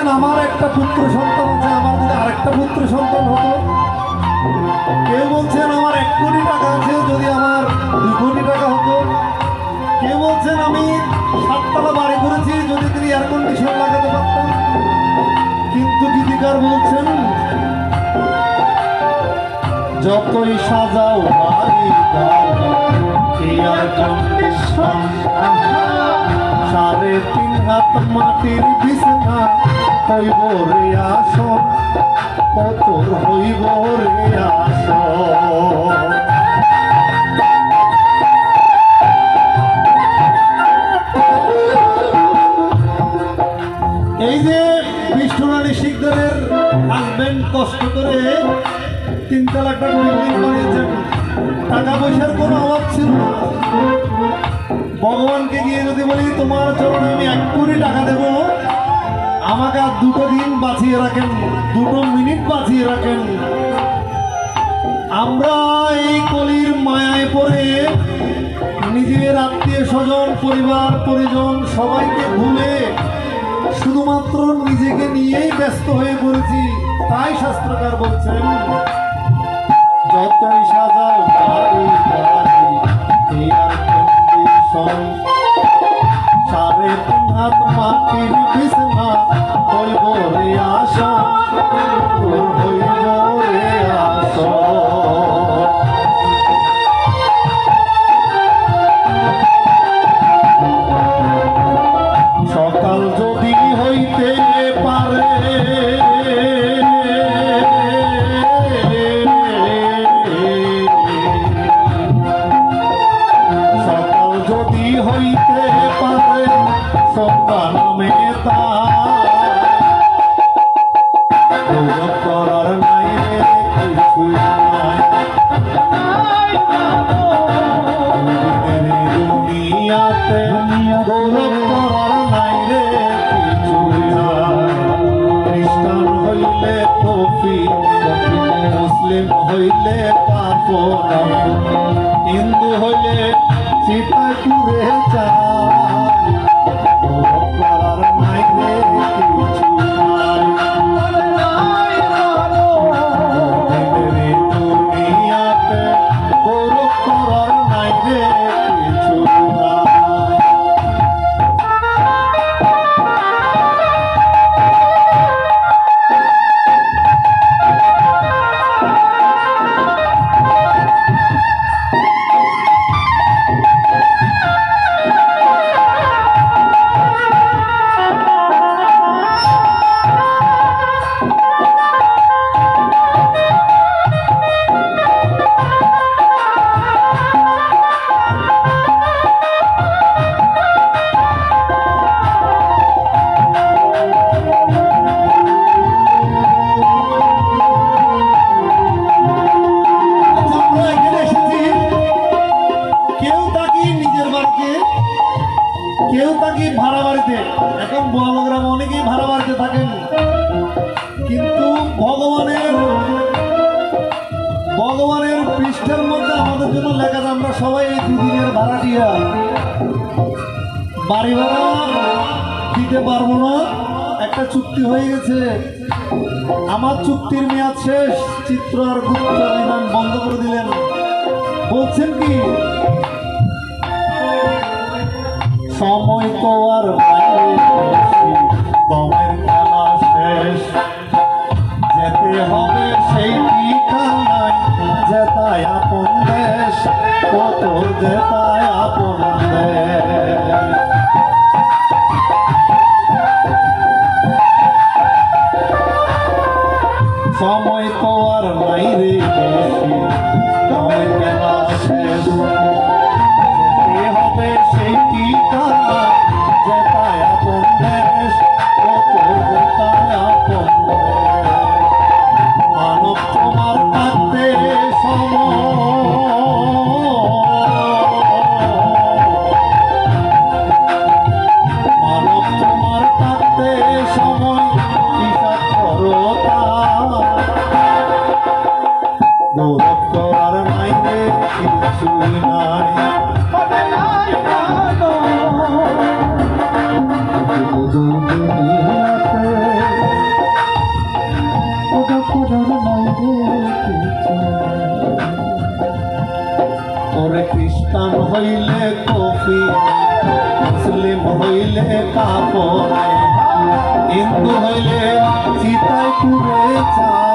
কেউ আমার একটা পুত্র সন্তান আছে, আমার যদি আরেকটা পুত্র সন্তান হতো। কেউ বলছেন, আমার এক কোটি টাকা আছে, যদি আমার দুই কোটি টাকা হতো। কেউ বলছেন, আমি সাততলা বাড়ি করেছি, যদি তিনি এয়ার কন্ডিশন লাগাতে পারতাম কিন্তু গীতিকার বলছেন, যতই সাজাও বাড়ি সাড়ে তিন হাত মাটির বিছনা হইব রে আসন কত হইব রে আসন এই যে বিষ্ণুরানী শিকদারের হাজবেন্ড কষ্ট করে তিনতলা একটা বিল্ডিং বানিয়েছেন টাকা পয়সার কোনো অভাব ছিল না। ভগবানকে গিয়ে যদি বলি, তোমার চরণে আমি এক কোটি টাকা দেব আমাকে আর দুটো দিন বাঁচিয়ে রাখেন, দুটো মিনিট বাঁচিয়ে রাখেন। আমরা এই কলির মায়ায় পড়ে নিজের আত্মীয় স্বজন, পরিবার, পরিজন সবাইকে ভুলে শুধুমাত্র নিজেকে নিয়েই ব্যস্ত হয়ে পড়েছি, তাই শাস্ত্রকার বলছেন, যতই সাজাও বাড়ি হাত মাটির বিছনা হইব রে আশা। হইলে কফি মুসলিম হইলে কাপড় হিন্দু হইলে সীতা কুড়ে কিন্তু ভগবানের ভগবানের পৃষ্ঠের মধ্যে আমাদের জন্য লেখা আমরা সবাই এই দুদিনের ভাড়া দিয়া বাড়ি ভাড়া দিতে পারব না, একটা চুক্তি হয়ে গেছে। আমার চুক্তির মেয়াদ শেষ, চিত্র আর গুপ্ত বিমান বন্ধ করে দিলেন। বলছেন কি? সময় তো আর तो दे पाया पुण्य মুসলিম মুসলিম হইলে কাপড় হিন্দু হইলে চিতায় পুরে চা